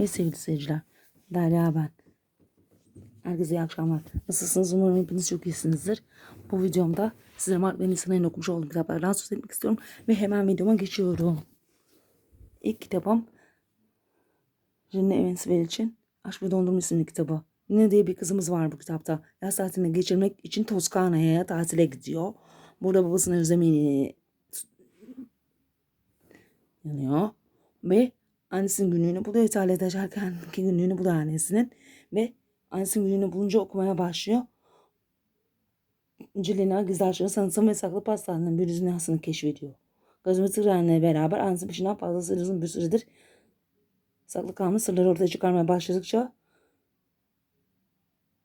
Evet sevgili seyirciler. Derya ben. Herkese iyi akşamlar. Nasılsınız? Umarım hepiniz çok iyisinizdir. Bu videomda sizlere Mart ve Nisan ayında okumuş olduğum kitaplardan söz etmek istiyorum. Ve hemen videoma geçiyorum. İlk kitabım Rene Evansville için Aşk ve Dondurma isimli kitabı. Ne diye bir kızımız var bu kitapta. Yaz tatilini geçirmek için Toskana'ya tatile gidiyor. Burada babasını özlemini yanıyor. Ve annesinin günlüğünü buluyor. İtalya'da yaşarken ki günlüğünü buluyor annesinin. Ve annesinin günlüğünü bulunca okumaya başlıyor. Cilina gizli sanırsam ve saklı pastanın bir dünyasını keşfediyor. Gazinometre trenle beraber annesinin peşinden fazlasıyla uzun bir süredir saklı kalmış sırları ortaya çıkarmaya başladıkça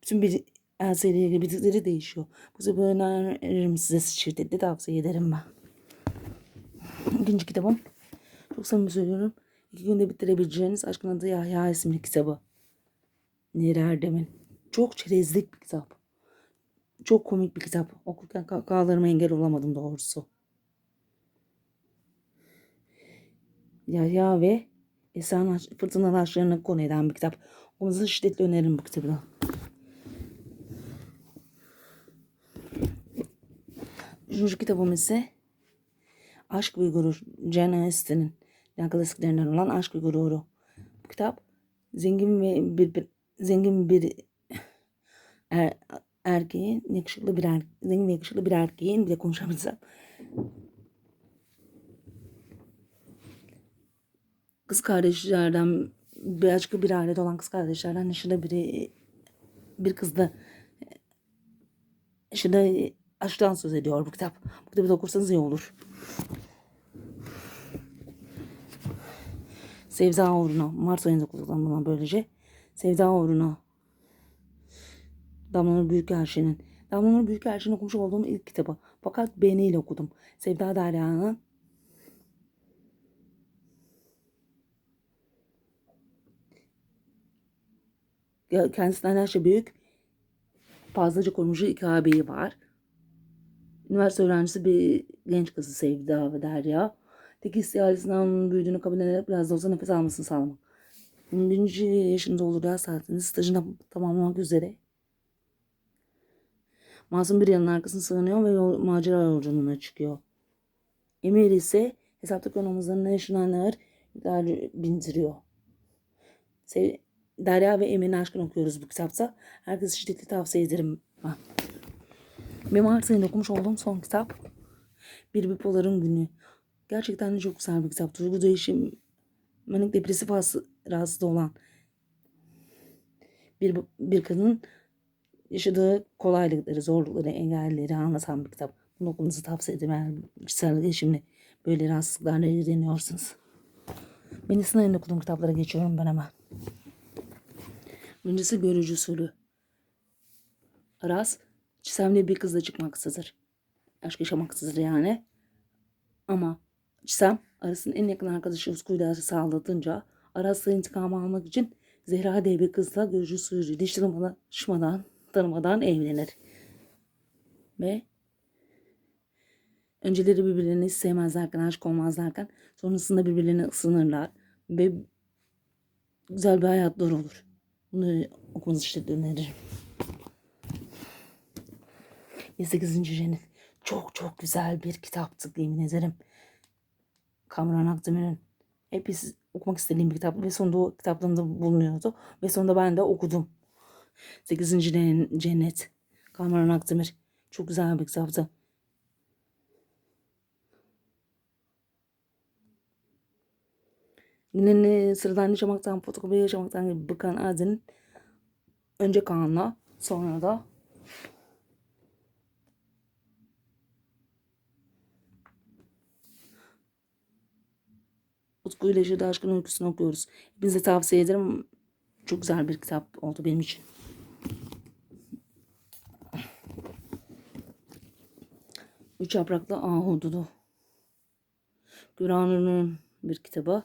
bütün bir Elsa ile ilgili bildikleri değişiyor. Bu sebeple öneririm size şiddetli tavsiye ederim ben. İkinci kitabım. Çok samimi söylüyorum. İki günde bitirebileceğiniz Aşkın Adı Yahya isimli kitabı. Neri Erdem'in. Çok çerezlik bir kitap. Çok komik bir kitap. Okurken kahkahalarıma engel olamadım doğrusu. Yahya ve Esra'nın fırtınalı aşklarını konu eden bir kitap. Okumanızı şiddetle öneririm bu kitabı. Üçüncü kitabım ise Aşk ve Gurur. Jane Austen'in klasiklerinden olan Aşk ve Gurur'u. Bu kitap zengin ve bir, bir zengin bir er, erkeğin yakışıklı bir er, zengin ve yakışıklı bir erkeğin bile konuşabilsem kız kardeşlerden açık bir ailede olan kız kardeşlerden yaşında biri bir kızla yaşında aşktan söz ediyor bu kitap. Bu kitabı da okursanız iyi olur. Sevda uğruna. Mart ayında kullanılan böylece. Sevda uğruna. Damlanur Büyükelçin'in. Damlanur Büyükelçin'in okumuş olduğum ilk kitabı. Fakat beğeniyle okudum. Sevda Derya'nın kendisinden yaşça büyük fazlaca korumcu iki ağabeyi var. Üniversite öğrencisi bir genç kızı Sevda ve Derya. Tek isteği ailesinden büyüdüğünü kabul ederek biraz da olsa nefes almasını sağlamak. 21. yaşında ya saatinde stajını tamamlamak üzere. Masum bir yanın arkasına sığınıyor ve yol, macera yolculuğuna çıkıyor. Emir ise hesaptaki omuzlarına yaşananlar bindiriyor. Sev Derya ve Emir'in aşkını okuyoruz bu kitapta. Herkese şiddetli tavsiye ederim. Ha. Benim Mart okumuş olduğum son kitap. Bir Bipolar'ın Günü. Gerçekten de çok güzel bir kitap. Duygu değişim, manik depresif rahatsızlığı olan bir, bir kadının yaşadığı kolaylıkları, zorlukları, engelleri anlatan bir kitap. Bunu okumanızı tavsiye ederim eğer kişisel gelişimle böyle rahatsızlıklarla ilgileniyorsanız. Ben İsmail'in okuduğum kitaplara geçiyorum ben hemen. Birincisi görücü usulü. Aras Çisem'le bir kızla çıkmaksızdır. Aşk yaşamaksızdır yani. Ama Çisem Aras'ın en yakın arkadaşı Usku'yu da sağladınca Aras'la intikamı almak için Zehra diye bir kızla görücü usulü hiç tanımadan, evlenir. Ve önceleri birbirlerini sevmezlerken, aşk olmazlarken sonrasında birbirlerine ısınırlar ve güzel bir hayatları olur. Bunu okumanızı işte öneririm. 8. Cennet. Çok çok güzel bir kitaptı yemin ederim. Kamran Akdemir'in hep okumak istediğim bir kitap ve sonunda o kitaplarımda bulunuyordu. Ve sonunda ben de okudum. 8. Cennet. Kamran Akdemir. Çok güzel bir kitaptı. Günlerini sıradan yaşamaktan, fotokopi yaşamaktan bıkan Azi'nin önce Kaan'la sonra da Utku ile Yaşadığı Aşkın Öyküsünü okuyoruz. Hepinize tavsiye ederim. Çok güzel bir kitap oldu benim için. Üç yapraklı Ahududu. Güranur'un bir kitabı.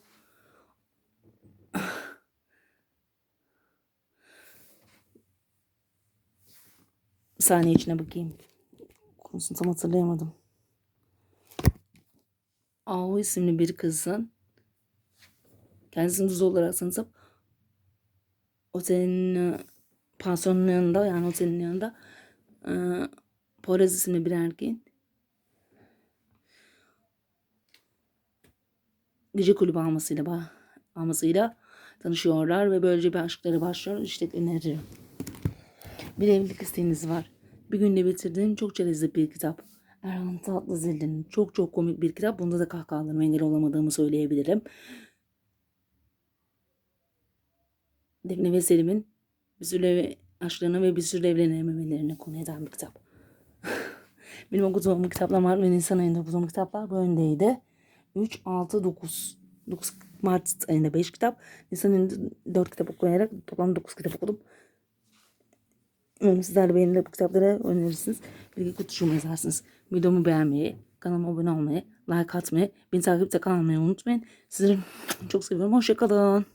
Bir saniye içine bakayım. Konusunu tam hatırlayamadım. Ahu isimli bir kızın kendisini düz olarak sanırsam otelin e, pansiyonun yanında yani otelin yanında e, Poyraz isimli bir erkeğin gece kulübü almasıyla almasıyla tanışıyorlar ve böylece bir aşkları başlıyor. İşte öneririm. Bir evlilik isteğiniz var. Bir günde bitirdiğim çok çerezli bir kitap. Erhan Tatlızil'in çok çok komik bir kitap. Bunda da kahkahalarıma engel olamadığımı söyleyebilirim. Defne ve Selim'in bir sürü ev- aşklarını ve evlenememelerini konu eden bir kitap. Benim okuduğum kitaplar var ve Nisan ayında okuduğum kitaplar bu yöndeydi. 3, 6, 9. 9 Mart ayında 5 kitap. Nisan ayında 4 kitap okuyarak toplam 9 kitap okudum. Umarım sizler de bu kitapları önerirsiniz. Bilgi kutucuğuma yazarsınız. Videomu beğenmeyi, kanalıma abone olmayı, like atmayı, beni takipte kalmayı unutmayın. Sizleri çok seviyorum. Hoşçakalın.